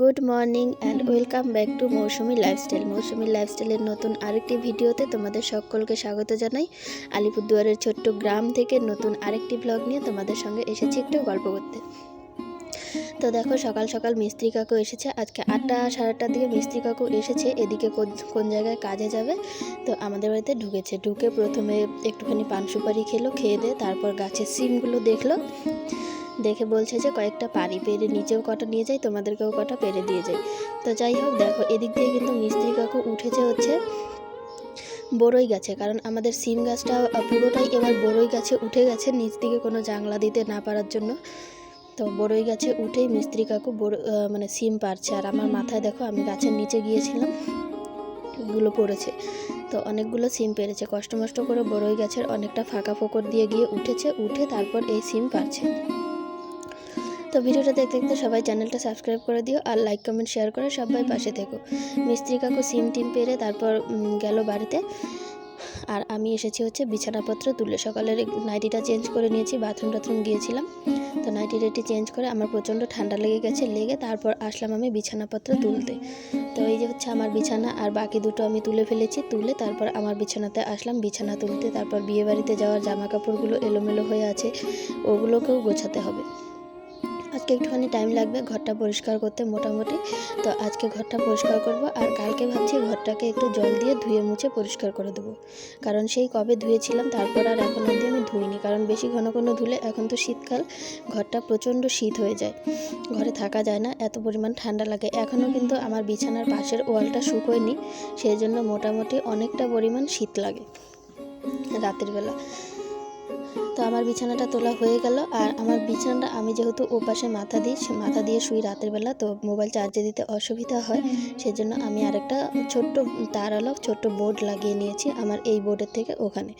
Good morning and welcome back to Mousumi lifestyle. Mousumi লাইফস্টাইলের নতুন আরেকটি ভিডিওতে তোমাদের সকলকে স্বাগত জানাই। আলিপুরদুয়ারের ছোট্ট গ্রাম থেকে নতুন আরেকটি ব্লগ নিয়ে তোমাদের সঙ্গে এসেছি একটু গল্প করতে। তো দেখো সকাল সকাল মিস্ত্রি কাকু এসেছে। আজকে আটটা সাড়ে আটটার দিকে মিস্ত্রি কাকু এসেছে। এদিকে কোন- কোন জায়গায় কাজে যাবে? তো আমাদের বাড়িতে ঢুকেছে। ঢুকে প্রথমে একটুখানি পান সুপারি খেলো খেয়ে দিয়ে তারপর গাছের সিমগুলো দেখল। দেখে বলছে যে কয়েকটা পারি পেরে নিচেও কটা নিয়ে যাই তোমাদেরকেও কটা পেরে দিয়ে যাই তো যাই হোক, দেখো, এদিক দিয়ে কিন্তু মিস্ত্রি কাকু উঠেছে হচ্ছে বড়ই গাছে। কারণ আমাদের সিম গাছটা পুরোটাই এবার বড়ই গাছে উঠে গেছে, নিচ দিকে কোনো জাংলা দিতে না পারার জন্য। তো বড়ই গাছে উঠেই মিস্ত্রি কাকু মানে সিম পারছে আর আমার মাথায় দেখো, আমি গাছের নিচে গিয়েছিলাম, গুলো পড়েছে। তো অনেকগুলো সিম পেরেছে। কষ্ট মষ্ট করে বড়ই গাছের অনেকটা ফাঁকা ফোকর দিয়ে গিয়ে উঠেছে, উঠে তারপর এই সিম পারছে তো ভিডিওটা দেখতে দেখতে সবাই চ্যানেলটা সাবস্ক্রাইব করে দিও আর লাইক কমেন্ট শেয়ার করে সবাই পাশে থেকো। মিস্ত্রি কাকু সিম টিম পেরে তারপর গেল বাড়িতে। আর আমি এসেছি হচ্ছে বিছানাপত্র তুলে। সকালের নাইটিটা চেঞ্জ করে নিয়েছি বাথরুম টাথরুম গিয়েছিলাম। তো নাইটি রেটি চেঞ্জ করে আমার প্রচণ্ড ঠান্ডা লেগে গেছে, লেগে তারপর আসলাম আমি বিছানাপত্র তুলতে। তো এই যে হচ্ছে আমার বিছানা আর বাকি দুটো আমি তুলে ফেলেছি, তুলে তারপর আমার বিছানাতে আসলাম বিছানা তুলতে। তারপর বিয়েবাড়িতে যাওয়ার জামা কাপড়গুলো এলোমেলো হয়ে আছে, ওগুলোকেও গোছাতে হবে। আজকে একটুখানি টাইম লাগবে, ঘরটা পরিষ্কার করতে মোটামুটি। তো আজকে ঘরটা পরিষ্কার করব আর কালকে ভাবছি ঘরটাকে একটু জল দিয়ে ধুয়ে মুছে পরিষ্কার করে দেবো। কারণ সেই কবে ধুয়েছিলাম, তারপর আর এখন অবধি আমি ধুইনি। কারণ বেশি ঘন ঘন ধুলে এখন তো শীতকাল, ঘরটা প্রচণ্ড শীত হয়ে যায়। ঘরে থাকা যায় না, এত পরিমাণ ঠান্ডা লাগে। এখনও কিন্তু আমার বিছানার পাশের ওয়ালটা শুকোয়নি, সেই জন্য মোটামুটি অনেকটা পরিমাণ শীত লাগে রাতের বেলা। তো আমার বিছানাটা তোলা হয়ে গেল আর আমার বিছানাটা আমি যেহেতু ও পাশে মাথা দিই মাথা দিয়ে শুই রাতের বেলা, তো মোবাইল চার্জে দিতে অসুবিধা হয়। সেজন্য আমি আরেকটা ছোট্ট তার আলোক ছোট্ট বোর্ড লাগিয়ে নিয়েছি আমার এই বোর্ডের থেকে ওখানে।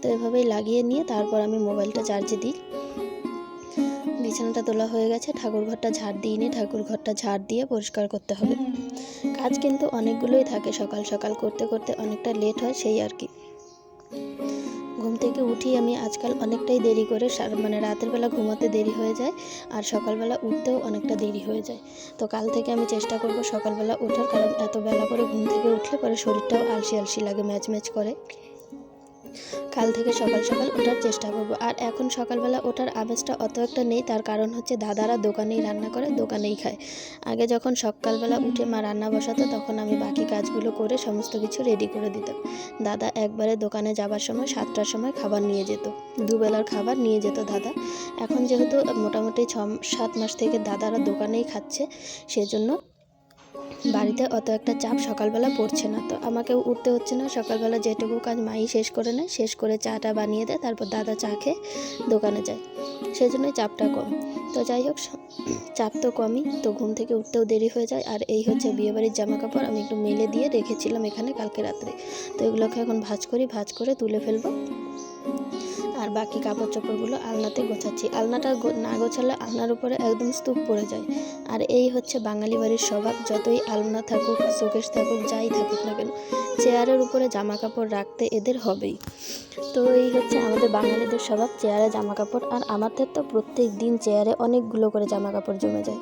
তো এভাবেই লাগিয়ে নিয়ে তারপর আমি মোবাইলটা চার্জে দিই। বিছানাটা তোলা হয়ে গেছে, ঠাকুর ঘরটা ঝাড় দিইনি ঠাকুর ঘরটা ঝাড় দিয়ে পরিষ্কার করতে হবে। কাজ কিন্তু অনেকগুলোই থাকে সকাল সকাল, করতে করতে অনেকটা লেট হয়, সেই আর কি। থেকে উঠি আমি আজকাল অনেকটাই দেরি করে মানে রাতের বেলা ঘুমাতে দেরি হয়ে যায় আর সকালবেলা উঠতেও অনেকটা দেরি হয়ে যায়। তো কাল থেকে আমি চেষ্টা করব সকালবেলা ওঠার, কারণ এত বেলা করে ঘুম থেকে উঠলে পরে শরীরটাও আলসি আলসি লাগে, ম্যাচ ম্যাচ করে। কাল থেকে সকাল সকাল ওঠার চেষ্টা করব। আর এখন সকালবেলা ওঠার আমেজটা অত একটা নেই, তার কারণ হচ্ছে দাদারা দোকানেই রান্না করে, দোকানেই খায়। আগে যখন সকালবেলা উঠে মা রান্না বসাতো, তখন আমি বাকি কাজগুলো করে সমস্ত কিছু রেডি করে দিতাম। দাদা একবারে দোকানে যাবার সময়, সাতটার সময় খাবার নিয়ে যেত। দুবেলার খাবার নিয়ে যেত দাদা। এখন যেহেতু মোটামুটি ছ, সাত মাস থেকে দাদারা দোকানেই খাচ্ছে, সেজন্য বাড়িতে অত একটা চাপ সকালবেলা পড়ছে না, তো আমাকে উঠতে হচ্ছে না। সকালবেলা যেটুকু কাজ মাই শেষ করে নেয়, শেষ করে চাটা বানিয়ে দেয়, তারপর দাদা চা খেয়ে দোকানে যায়। সেই জন্যই চাপটা কম। তো যাই হোক চাপ তো কমই, তো ঘুম থেকে উঠতেও দেরি হয়ে যায়। আর এই হচ্ছে বিয়েবাড়ির জামা কাপড় আমি একটু মেলে দিয়ে রেখেছিলাম এখানে কালকে রাত্রে। তো এগুলোকে এখন ভাঁজ করি, ভাঁজ করে তুলে ফেলব। আর বাকি কাপড় চোপড়গুলো আলনাতে গোছাচ্ছি। আলনাটা না গোছালে আলনার উপরে একদম স্তূপ পড়ে যায়। আর এই হচ্ছে বাঙালি বাড়ির স্বভাব। যতই আলনা থাকুক, শোকেশ থাকুক, যাই থাকুক না কেন, চেয়ারের উপরে জামা কাপড় রাখতে এদের হবেই। তো এই হচ্ছে আমাদের বাঙালিদের স্বভাব, চেয়ারে জামা কাপড় আর আমাদের তো প্রত্যেক দিন চেয়ারে অনেকগুলো করে জামা কাপড় জমে যায়।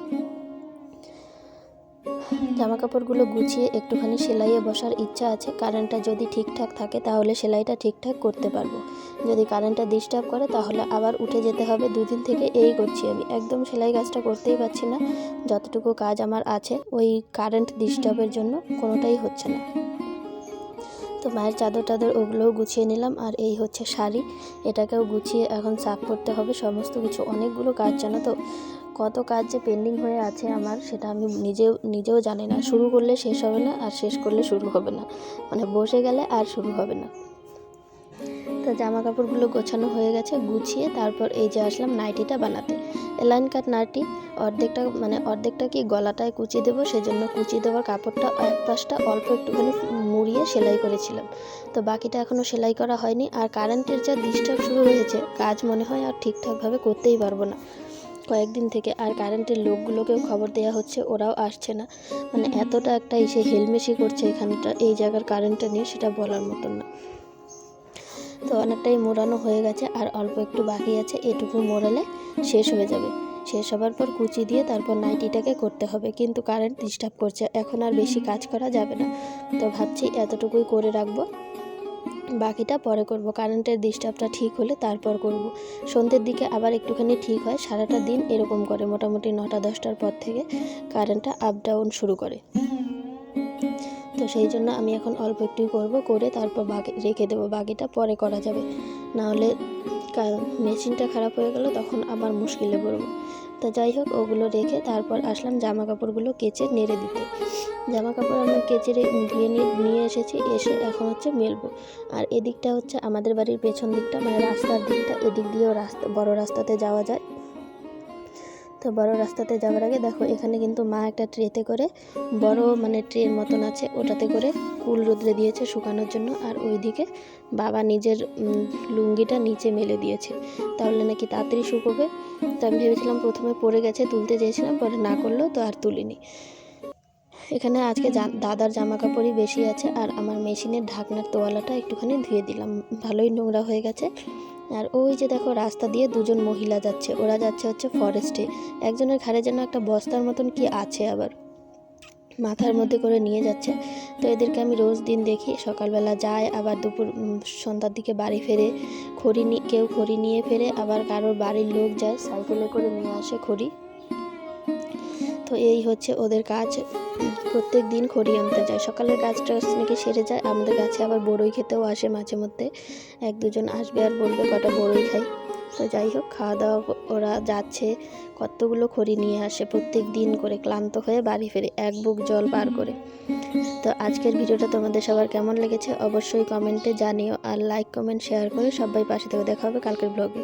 জামা কাপড়গুলো গুছিয়ে একটুখানি সেলাইয়ে বসার ইচ্ছা আছে, কারেন্টটা যদি ঠিকঠাক থাকে তাহলে সেলাইটা ঠিকঠাক করতে পারব। যদি কারেন্টটা ডিস্টার্ব করে তাহলে আবার উঠে যেতে হবে, দুদিন থেকে এই করছি আমি। একদম সেলাই কাজটা করতেই পারছি না, যতটুকু কাজ আমার আছে ওই কারেন্ট ডিস্টার্বের জন্য কোনোটাই হচ্ছে না। তো মায়ের চাদর টাদর ওগুলোও গুছিয়ে নিলাম, আর এই হচ্ছে শাড়ি। এটাকেও গুছিয়ে এখন সাফ করতে হবে, সমস্ত কিছু। অনেকগুলো কাজ জানো তো কত কাজ যে পেন্ডিং হয়ে আছে আমার, সেটা আমি নিজেও নিজেও জানি না। শুরু করলে শেষ হবে না, আর শেষ করলে শুরু হবে না। মানে বসে গেলে আর শুরু হবে না। তো জামা কাপড়গুলো গোছানো হয়ে গেছে, গুছিয়ে তারপর এই যে আসলাম নাইটিটা বানাতে। লাইন কাট নাইটি, অর্ধেকটা মানে অর্ধেকটা কি গলাটায় কুচি দেবো, সেজন্য কুচি দেওয়ার কাপড়টা এক পাশটা অল্প একটুখানি মুড়িয়ে সেলাই করেছিলাম। তো বাকিটা এখনও সেলাই করা হয়নি, আর কারেন্টের যা ডিস্টার্ব শুরু হয়েছে, কাজ মনে হয় আর ঠিকঠাকভাবে করতেই পারব না। কয়েকদিন থেকে আর কারেন্টের লোকগুলোকেও খবর দেওয়া হচ্ছে, ওরাও আসছে না। মানে এতটা একটা এসে হেলমেশি করছে এখানটা, এই জায়গার কারেন্টটা নিয়ে সেটা বলার মতন না। তো অনেকটাই মোড়ানো হয়ে গেছে, আর অল্প একটু বাকি আছে, এটুকু মোড়ালে শেষ হয়ে যাবে। শেষ হবার পর কুচি দিয়ে তারপর নাইটিটাকে করতে হবে, কিন্তু কারেন্ট ডিস্টার্ব করছে, এখন আর বেশি কাজ করা যাবে না। তো ভাবছি এতটুকুই করে রাখব। বাকিটা পরে করব। কারেন্টের ডিস্টার্বটা ঠিক হলে তারপর করব। সন্ধ্যের দিকে আবার একটুখানি ঠিক হয়, সারাটা দিন এরকম করে। মোটামুটি নটা, দশটার পর থেকে কারেন্টটা আপ ডাউন শুরু করে। তো সেই জন্য আমি এখন অল্প একটু করব, করে তারপর বাকি রেখে দেবো। বাকিটা পরে করা যাবে। না হলে মেশিনটা খারাপ হয়ে গেল, তখন আবার মুশকিলে পড়ব। তো যাই হোক, ওগুলো রেখে তারপর আসলাম জামা কাপড়গুলো কেচে নেড়ে দিতে। জামা কাপড় আমরা কেচে নিয়ে নিয়ে এসেছি, এসে এখন হচ্ছে মেলবো। আর এদিকটা হচ্ছে আমাদের বাড়ির পেছন দিকটা মানে রাস্তার দিকটা, এদিক দিয়েও রাস্তা বড় রাস্তাতে যাওয়া যায়। তো বড় রাস্তাতে যাওয়ার আগে দেখো, এখানে কিন্তু মা একটা ট্রেতে করে বড় মানে ট্রের মতন আছে, ওটাতে করে কুল রোদ্রে দিয়েছে শুকানোর জন্য। আর ওইদিকে বাবা নিজের লুঙ্গিটা নিচে মেলে দিয়েছে। তাহলে নাকি তাড়াতাড়ি শুকোবে? তো আমি ভেবেছিলাম প্রথমে পড়ে গেছে, তুলতে চেয়েছিলাম, পরে না করলেও তো আর তুলিনি। এখানে আজকে দাদার জামা কাপড়ই বেশি আছে, আর আমার মেশিনের ঢাকনার তোয়ালাটা একটুখানি ধুয়ে দিলাম। ভালোই নোংরা হয়ে গেছে। আর ওই যে দেখো রাস্তা দিয়ে দুজন মহিলা যাচ্ছে। ওরা যাচ্ছে হচ্ছে ফরেস্টে একজনের ঘাড়ে যেন একটা বস্তার মতন কি আছে আবার। মাথার মধ্যে করে নিয়ে যাচ্ছে। তো এদেরকে আমি রোজ দিন দেখি সকালবেলা যায় আবার দুপুর সন্ধ্যার দিকে বাড়ি ফেরে। খড়ি নিয়ে কেউ খড়ি নিয়ে ফেরে আবার কারোর বাড়ির লোক যায় সাইকেলে করে নিয়ে আসে খড়ি। তো এই হচ্ছে ওদের কাজ প্রত্যেক দিন খড়ি আনতে যায়। সকালের কাজটা নাকি সেরে যায়, আমাদের কাছে আবার বড়ই খেতেও আসে মাঝে মধ্যে। এক দুজন আসবে আর বলবে কটা বড়ই খাই। তো যাই হোক, খাওয়া দাওয়া ওরা যাচ্ছে, কতগুলো খড়ি নিয়ে আসে প্রত্যেক দিন করে ক্লান্ত হয়ে বাড়ি ফেরে, এক বুক জল পার করে। তো আজকের ভিডিওটা তোমাদের সবার কেমন লেগেছে অবশ্যই কমেন্টে জানিও আর লাইক কমেন্ট শেয়ার করে সবাই পাশে থেকে দেখা হবে কালকের ব্লগে